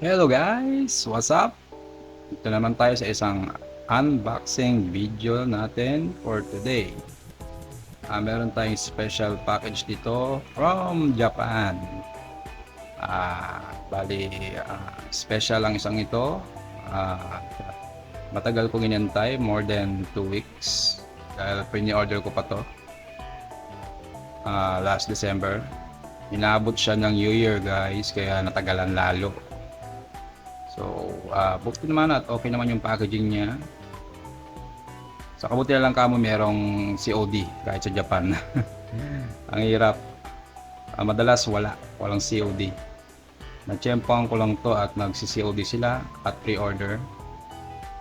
Hello guys! What's up? Ito naman tayo sa isang unboxing video natin for today. Ah, meron tayong special package dito from Japan. Ah, bali, ah, special ang isang ito. Ah, matagal kong inantay, more than 2 weeks. Dahil pre-order ko pa to. Ah, last December. Inabot siya ng New Year guys, kaya natagalan lalo. So, uh, bukti naman at okay naman yung packaging niya. Sa kabuti na lang kamo merong COD kahit sa Japan. Ang hirap. Ah, madalas wala, walang COD. Natsyempohan ko lang to at nagsi-COD sila at pre-order.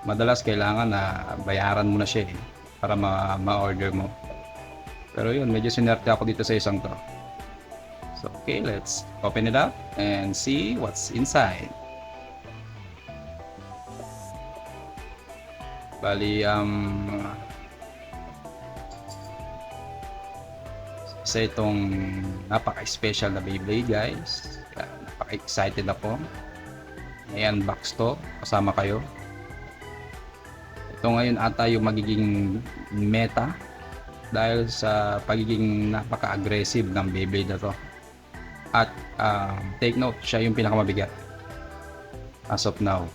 Madalas kailangan na bayaran mo na siya eh, para ma- ma-order mo. Pero yun, medyo sinerte ako dito sa isang to. So, okay, let's open it up and see what's inside. Bali, um, sa itong napaka-special na Beyblade guys. Napaka-excited ako. I-unbox to, kasama kayo. Ito ngayon ata yung magiging meta dahil sa pagiging napaka-aggressive ng Beyblade na to. At um, take note, siya yung pinakamabigat as of now.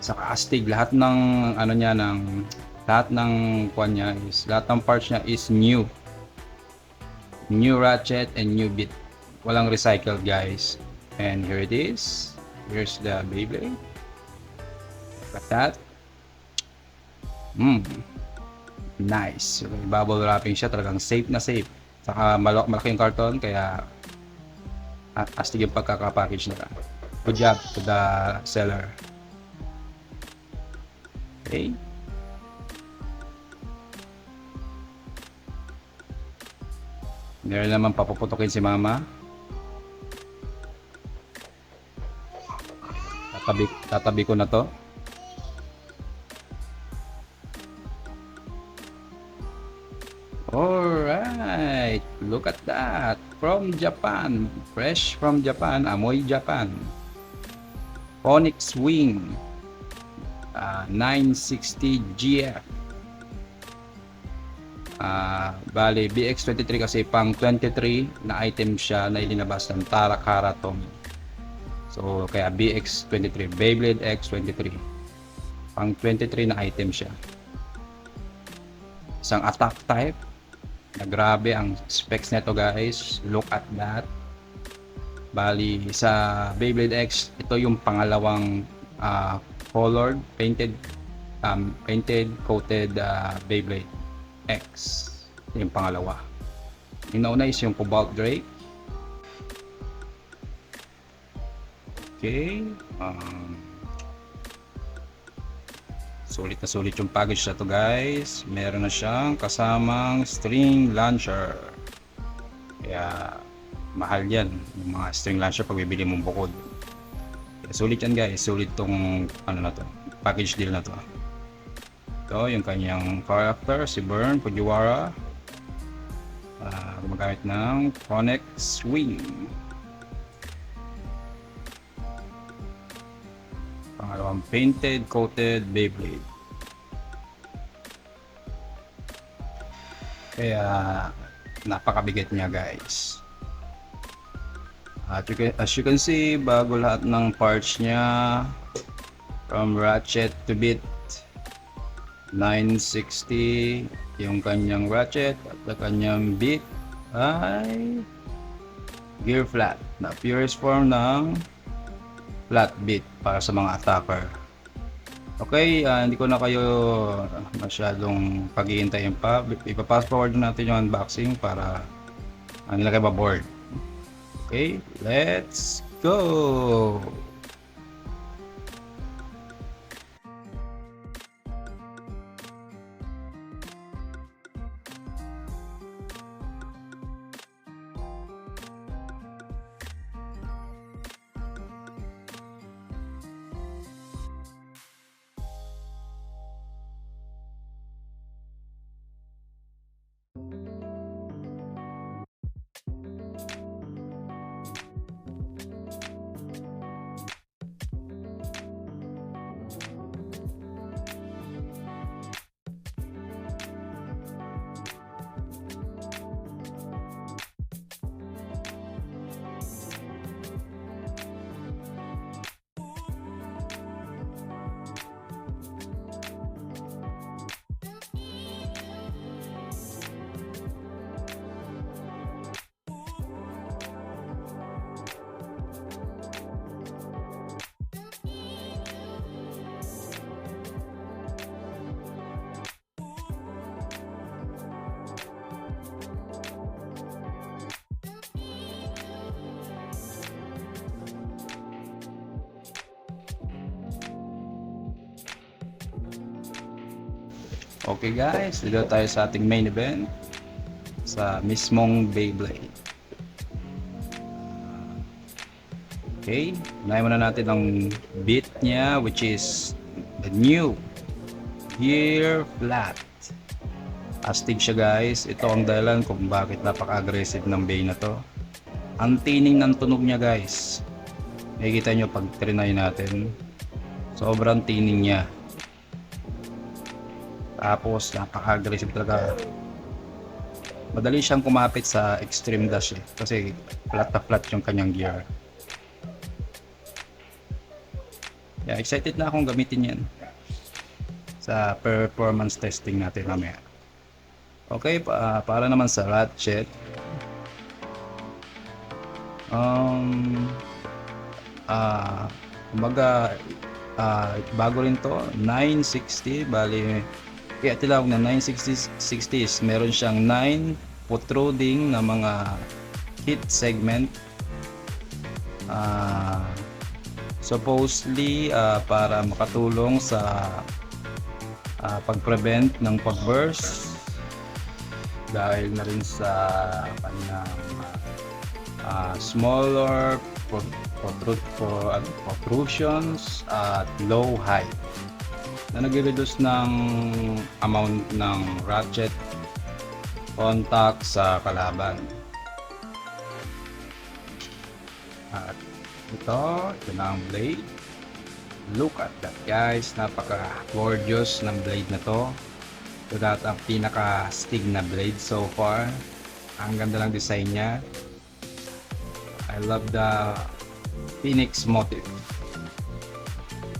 Saka astig lahat ng ano niya ng lahat ng kwan niya is lahat ng parts niya is new. New ratchet and new bit. Walang recycled guys. And here it is. Here's the Beyblade. Got that. Mm. Nice. Bubble wrapping siya talagang safe na safe. Saka malak malaking karton kaya astig yung pagkakapackage nila. Good job to the seller. Okay. Meron naman papuputokin si mama. Tatabi, tatabi ko na to. Alright, look at that. From Japan, fresh from Japan, amoy Japan. Onyx Wing, ah, 960 GF. Ah, bali, BX23 kasi pang 23 na item siya na ilinabas ng Tarakara Tomy. So, kaya BX23, Beyblade X23. Pang 23 na item siya. Isang attack type. Na grabe ang specs nito guys. Look at that. Bali, sa Beyblade X, ito yung pangalawang ah, colored, painted, um, painted, coated ah, Beyblade X. Yung pangalawa. Yung nauna is yung Cobalt Drake. Okay. Um, sulit na sulit yung package na to guys. Meron na siyang kasamang string launcher. Kaya mahal yan. Yung mga string launcher pag bibili mong bukod. Sulit yan guys. Sulit tong ano na to. Package deal na to. Ito yung kanyang character. Si Burn Fujiwara. Uh, gumagamit ng Connect Swing. Pangalawang painted coated Beyblade. Kaya napakabigat niya guys. At you can, as you can see, bago lahat ng parts niya from ratchet to bit 960 yung kanyang ratchet at the kanyang bit ay gear flat na purest form ng flat bit para sa mga attacker. Okay, ah, hindi ko na kayo masyadong pag-iintayin pa. Ipa-fast forward natin yung unboxing para uh, hindi na kayo bored. Okay, let's go! Okay guys, dito tayo sa ating main event sa mismong Beyblade. Okay, unahin muna natin ang beat niya which is the new Gear Flat. Astig siya guys. Ito ang dahilan kung bakit napaka-aggressive ng Bey na to. Ang tining ng tunog niya guys. Makikita nyo pag trinay natin. Sobrang tining niya. Tapos napaka-aggressive talaga. Madali siyang kumapit sa extreme dash eh. Kasi flat na flat yung kanyang gear. Yeah, excited na akong gamitin yan sa performance testing natin mamaya. Okay, pa, para naman sa ratchet. Um, ah, kumbaga, ah, bago rin to, 960, bali, kaya tinawag na 960 60s, meron siyang 9 protruding na mga hit segment. Ah, supposedly ah, para makatulong sa ah, pag-prevent ng pag-burst dahil na rin sa kanyang ah, smaller protrusions at low height na nag-reduce ng amount ng ratchet contact sa kalaban. At ito, ito na ang blade. Look at that guys, napaka gorgeous ng blade na to. Ito lahat ang pinaka-stig na blade so far. Ang ganda ng design niya. I love the phoenix motif.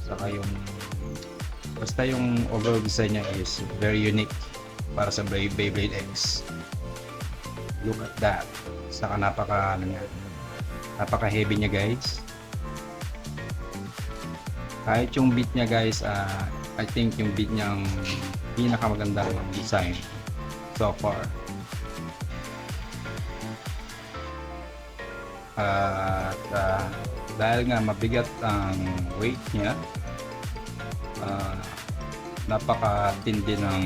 Saka yung basta yung overall design niya is very unique para sa Bey- Beyblade X. Look at that. Saka napaka ano niya. Napaka heavy niya guys. Kahit yung beat niya guys, ah, I think yung beat niya ang pinakamagandang design so far. At ah, dahil nga mabigat ang weight niya, ah, napakatindi ng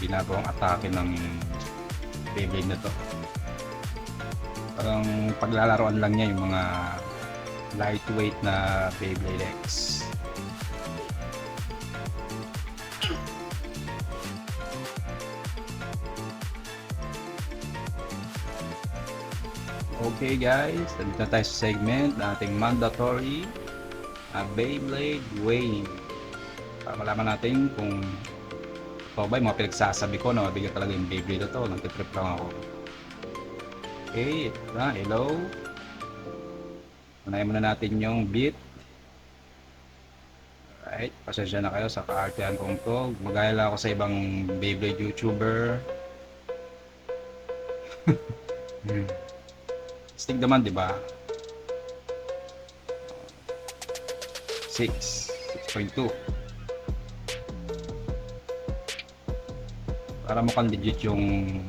ginagawang atake ng Beyblade na to. Parang paglalaroan lang niya yung mga lightweight na Beyblade X. Okay guys, nandito na tayo sa segment na ating mandatory uh, Beyblade Wave. Para malaman natin kung ito ba yung mga pinagsasabi ko na mabigat talaga yung Beyblade na to. Nagtitrip lang ako. Okay, ito na. Hello. Unahin muna natin yung beat. Alright, pasensya na kayo sa kaartihan kong to. Magaya lang ako sa ibang Beyblade YouTuber. hmm. Stig naman, di ba? 6. 6.2. Para mukhang legit yung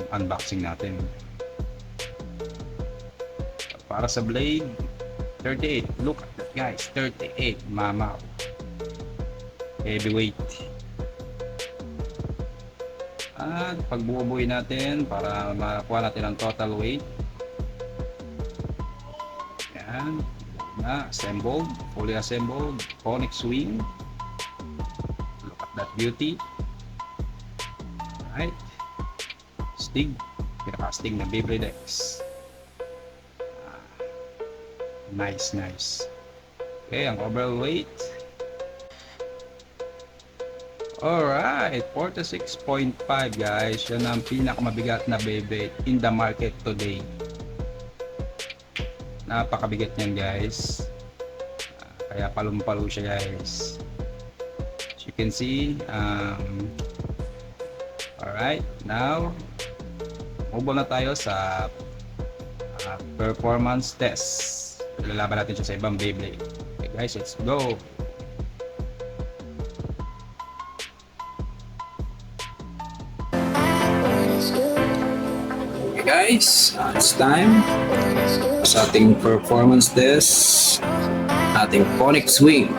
unboxing natin. Para sa blade, 38. Look at that guys, 38. Mama. Heavyweight. At pagbubuhay natin para makakuha natin ang total weight. Yan. Na, assembled. Fully assembled. Conic swing. Look at that beauty. Alright. Stig. Pinaka-stig na Beyblade. Ah, Nice, nice. Okay, ang overall weight. Alright, 46.5 guys. Yan ang pinakamabigat na Beyblade in the market today. Napakabigat niyan guys. Ah, kaya palong-palo siya guys. As you can see, um, alright, now, move on na tayo sa ah, performance test. Lalaban natin siya sa ibang Beyblade. Okay guys, let's go! Okay guys, uh, it's time sa ating performance test, ating conic swing.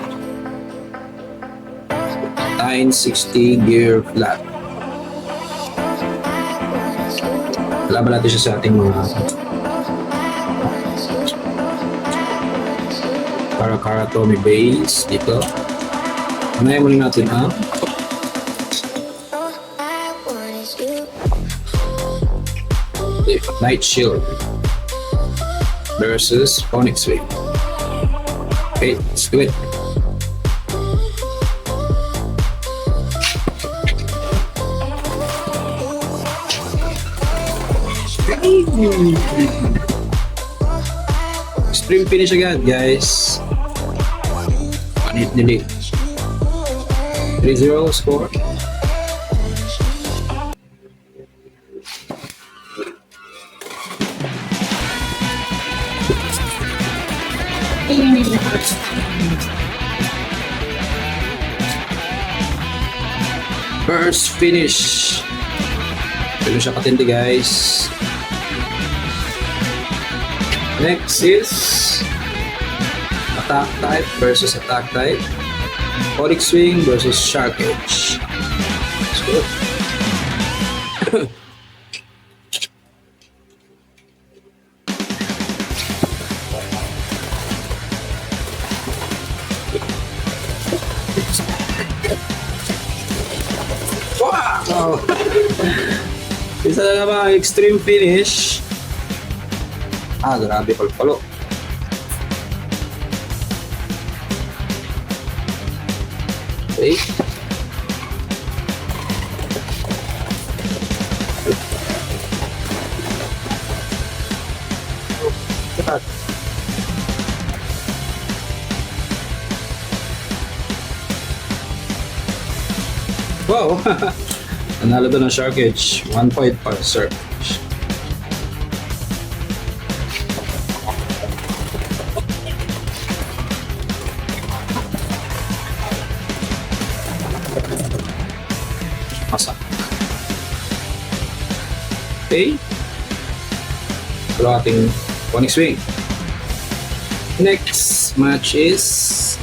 960 gear flat. Natin siya sa ating mga Karakara Tommy base dito. Unahin muna natin ang Night Shield versus Onyx Wing. Okay, let's do it. Stream finish agad, guys. Panit nili. 3-0 score. First finish. Ganun siya katindi, guys. Next is attack type versus attack type. Onyx Swing versus Shark Edge. Let's go. Wow! Isa na naman extreme finish. Ah, grabe palpalo. Okay. Wow! Nanalo doon ng Shark Edge. One point para Shark Edge. Masa. Okay. Ang ating Onyx Wing. Next match is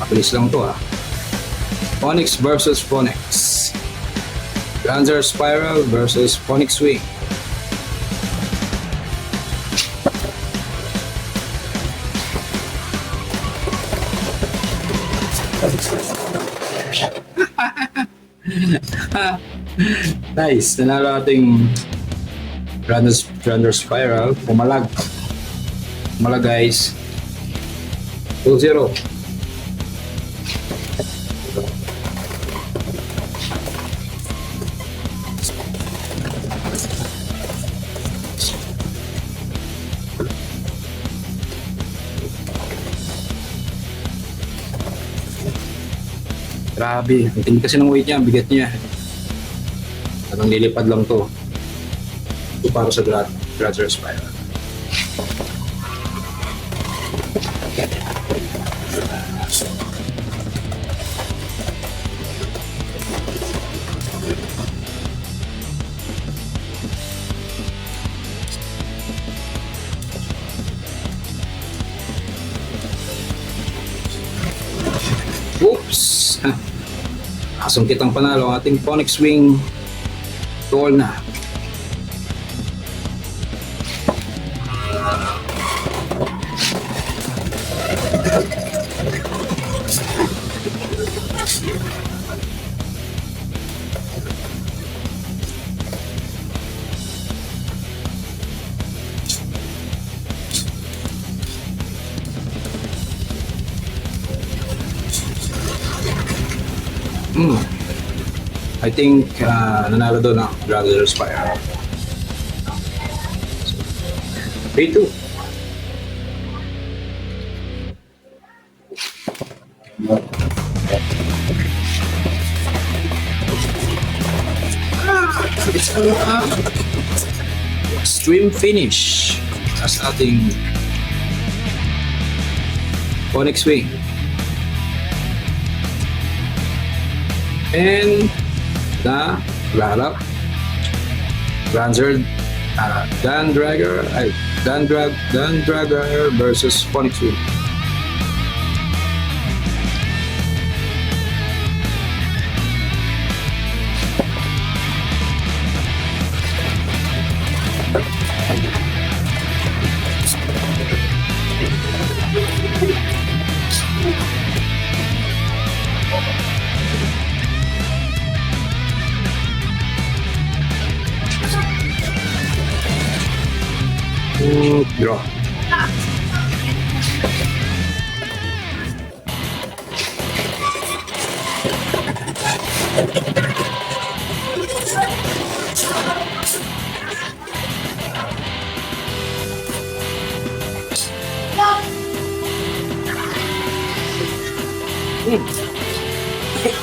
mabilis lang to ah. Onyx versus Phoenix. Ganzer Spiral versus Phoenix Wing. nice. Nanalo ating Grander, Grander Spiral. Pumalag. Pumalag guys. 2-0. Grabe. Ang tindi kasi ng weight niya. Ang bigat niya. Parang nilipad lang to. Ito para sa Grad Graduate Spiral. Oops! Asong kitang panalo ang ating Phoenix Wing Tol na. I think uh, nanalo doon ang Brother Spire. 3-2. It's a stream finish. As ating Onyx Wing. And the runner Ranzer uh, Dan Dragger ay Dan Drag Dan Dragger versus Wing.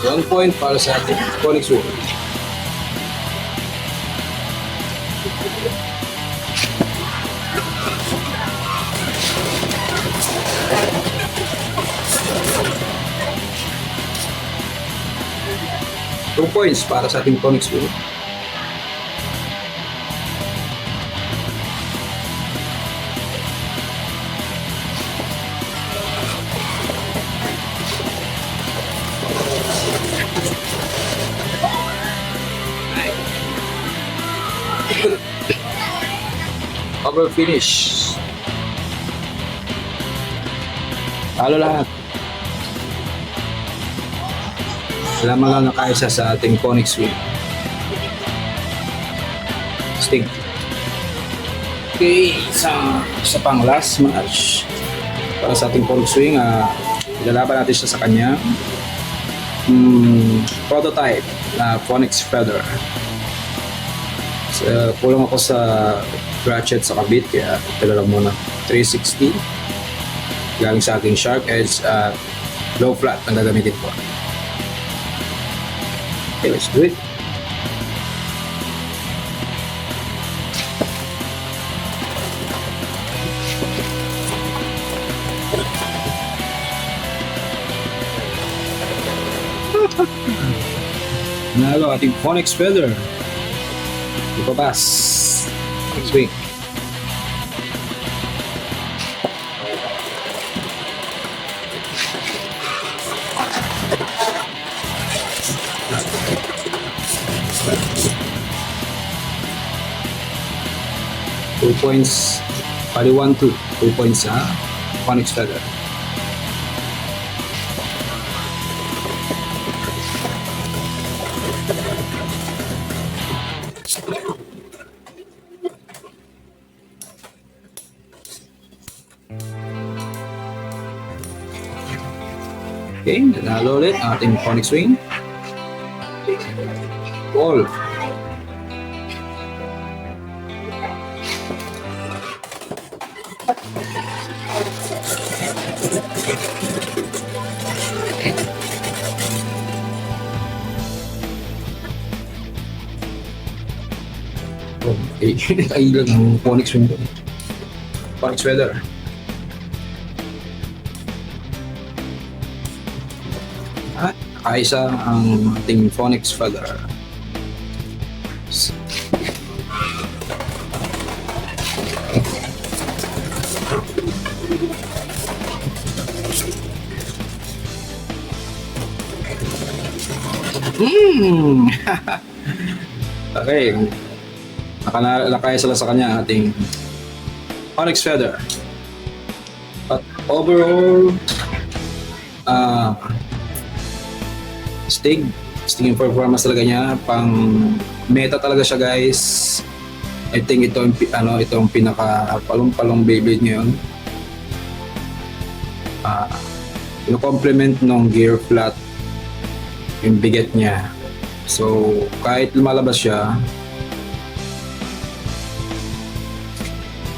One point para sa ating Phoenix Wing. Two points para sa ating Phoenix Wing. Cover finish. Talo lahat. Lamang lang nakaisa sa ating Phoenix Wing. Sting. Okay, sa, sa pang last match para sa ating Phoenix Wing, ah ilalaban natin siya sa kanya. Hmm, prototype na Phoenix Feather. So, kulang ako sa ratchet sa kabit kaya ito muna 360 galing sa aking sharp edge at low flat ang gagamitin ko. Okay let's do it. Nalo ating Phoenix Feather Ipabas. Swing. Two points. Pali one, two. Two points sa Phoenix Feather. Okay, nanalo ulit ang ating Phoenix Wing. Ball. Okay, ay lang ang Phoenix Wing doon. Phoenix Weather. Kaisa ang ating phonics feather. Mm. okay. Nakana nakaya sila sa kanya ating Onyx Feather. But overall, ah Stig. Stig yung performance talaga niya. Pang meta talaga siya guys. I think ito yung, ano, ito yung pinaka palong-palong Beyblade ngayon. Ah, uh, complement ng gear flat yung bigat niya. So, kahit lumalabas siya,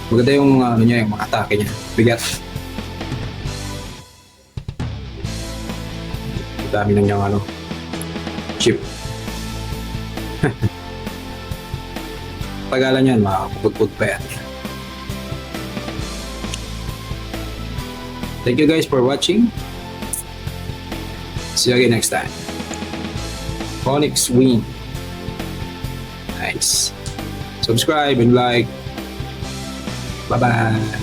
maganda yung ano niya, yung mga atake niya. Bigat. Dami na niyang ano, chip. Tagalan yan, makakapagpud pa yan. Thank you guys for watching. See you again next time. Onyx Wing. Nice. Subscribe and like. Bye-bye.